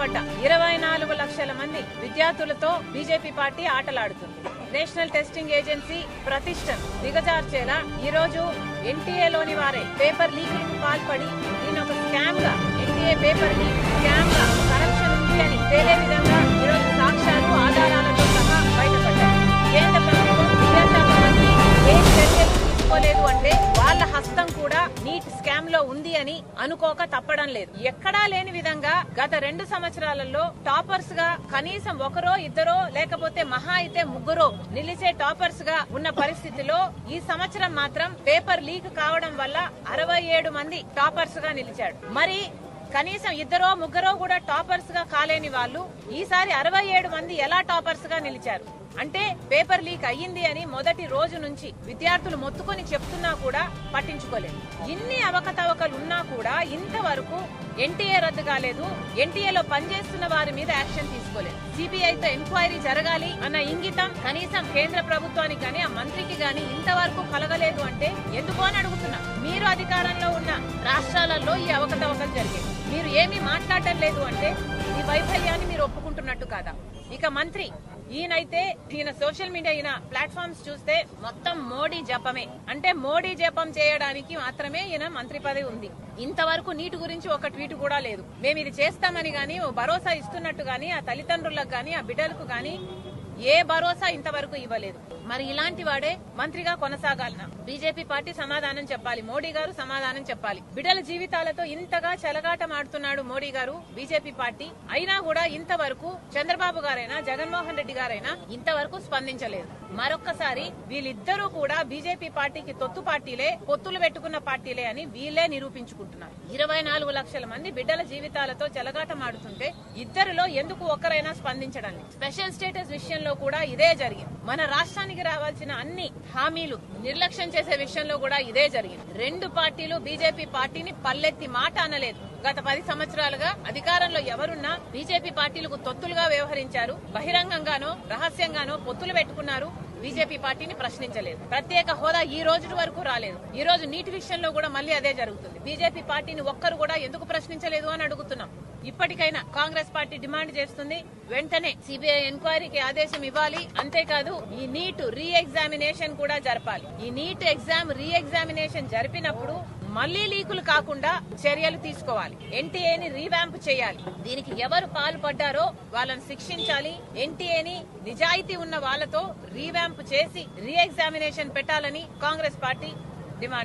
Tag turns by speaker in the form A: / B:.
A: పట్ట ఇరవై నాలుగు లక్షల మంది విద్యార్థులతో బీజేపీ పార్టీ ఆటలాడుతుంది. నేషనల్ టెస్టింగ్ ఏజెన్సీ ప్రతిష్టను దిగజార్చేలా ఈ రోజు ఎన్టీఏ లోని వారే పేపర్ లీకింగ్ పాల్పడి దీని ఒక స్కామ్గా ఎన్టీఏ పేపర్ లీక్ స్కామ్గా కరప్షన్ ఉంది అని తేలే విధంగా హస్తం కూడా నీట్ స్కామ్లో ఉంది అని అనుకోక తప్పడం లేదు. ఎక్కడా లేని విధంగా గత రెండు సంవత్సరాలలో టాపర్స్గా కనీసం ఒకరో ఇద్దరో లేకపోతే మహా అయితే ముగ్గురో నిలిచే టాపర్స్గా ఉన్న పరిస్థితిలో ఈ సంవత్సరం మాత్రం పేపర్ లీక్ కావడం వల్ల అరవై ఏడు మంది టాపర్స్గా నిలిచాడు. మరి కనీసం ఇద్దరో ముగ్గురో కూడా టాపర్స్గా కాలేని వాళ్ళు ఈసారి అరవై ఏడు మంది ఎలా టాపర్స్గా నిలిచారు? అంటే పేపర్ లీక్ అయ్యింది అని మొదటి రోజు నుంచి విద్యార్థులు మొత్తుకొని చెప్తున్నా కూడా పట్టించుకోలేదు. ఇన్ని అవకతవకలు ఉన్నా కూడా ఇంతవరకు ఎన్టీఏ రద్దు కాలేదు. ఎన్టీఏలో పనిచేస్తున్న వారి మీద యాక్షన్ తీసుకోలేదు. సిబిఐతో ఎంక్వైరీ జరగాలి అన్న ఇంగితం కనీసం కేంద్ర ప్రభుత్వానికి కానీ ఆ మంత్రికి గాని ఇంతవరకు కలగలేదు అంటే ఎందుకు అని అడుగుతున్నా. మీరు అధికారంలో ఉన్న రాష్ట్రాలలో ఈ అవకతవకలు జరిగాయి. మీరు ఏమీ మాట్లాడటం లేదు అంటే ఈ వైఫల్యాన్ని మీరు ఒప్పుకుంటున్నట్టు కాదా? ఇక మంత్రి ఈయనైతే ఈయన సోషల్ మీడియా ఈయన ప్లాట్ఫామ్స్ చూస్తే మొత్తం మోడీ జపమే. అంటే మోడీ జపం చేయడానికి మాత్రమే ఈయన మంత్రి పదవి ఉంది. ఇంతవరకు నీటి గురించి ఒక ట్వీట్ కూడా లేదు. మేము ఇది చేస్తామని గాని ఓ భరోసా ఇస్తున్నట్టు గాని ఆ తల్లిదండ్రులకు గాని ఆ బిడ్డలకు గాని ఏ భరోసా ఇంతవరకు ఇవ్వలేదు. మరి ఇలాంటి వాడే మంత్రిగా కొనసాగాలన? బీజేపీ పార్టీ సమాధానం చెప్పాలి. మోడీ గారు సమాధానం చెప్పాలి. బిడ్డల జీవితాలతో ఇంతగా చెలగాటమాడుతున్నాడు మోడీ గారు బీజేపీ పార్టీ. అయినా కూడా ఇంతవరకు చంద్రబాబు గారైనా జగన్మోహన్ రెడ్డి గారైనా ఇంతవరకు స్పందించలేదు. మరొక్కసారి వీళ్ళిద్దరూ కూడా బీజేపీ పార్టీకి తొత్తు పార్టీలే పొత్తులు పెట్టుకున్న పార్టీలే అని వీళ్ళే నిరూపించుకుంటున్నారు. ఇరవై నాలుగు లక్షల మంది బిడ్డల జీవితాలతో చెలగాటమాడుతుంటే ఇద్దరిలో ఎందుకు ఒక్కరైనా స్పందించడం స్పెషల్ స్టేటస్ విషయంలో కూడా ఇదే జరిగింది. మన రాష్ట్రానికి రావాల్సిన అన్ని హామీలు నిర్లక్ష్యం చేసే విషయంలో కూడా ఇదే జరిగింది. రెండు పార్టీలు బీజేపీ పార్టీని పల్లెత్తి మాట అనలేదు. గత పది సంవత్సరాలుగా అధికారంలో ఎవరున్నా బీజేపీ పార్టీలకు తొత్తులుగా వ్యవహరించారు. బహిరంగంగానో రహస్యంగానో పొత్తులు పెట్టుకున్నారు. బీజేపీ పార్టీని ప్రశ్నించలేదు. ప్రత్యేక హోదా ఈ రోజు వరకు రాలేదు. ఈ రోజు నీటి విషయంలో కూడా మళ్ళీ అదే జరుగుతుంది. బీజేపీ పార్టీని ఒక్కరు కూడా ఎందుకు ప్రశ్నించలేదు అని అడుగుతున్నాం. ఇప్పటికైనా కాంగ్రెస్ పార్టీ డిమాండ్ చేస్తుంది వెంటనే సిబిఐ ఎంక్వైరీకి ఆదేశం ఇవ్వాలి. అంతేకాదు ఈ నీట్ రీ ఎగ్జామినేషన్ కూడా జరపాలి. ఈ నీట్ ఎగ్జామ్ రీ ఎగ్జామినేషన్ జరిపినప్పుడు మళ్ళీ లీకులు కాకుండా చర్యలు తీసుకోవాలి. ఎన్టీఏని రీవ్యాంప్ చేయాలి. దీనికి ఎవరు పాల్పడ్డారో వాళ్ళని శిక్షించాలి. ఎన్టీఏని నిజాయితీ ఉన్న వాళ్ళతో రీవ్యాంప్ చేసి రీ ఎగ్జామినేషన్ పెట్టాలని కాంగ్రెస్ పార్టీ డిమాండ్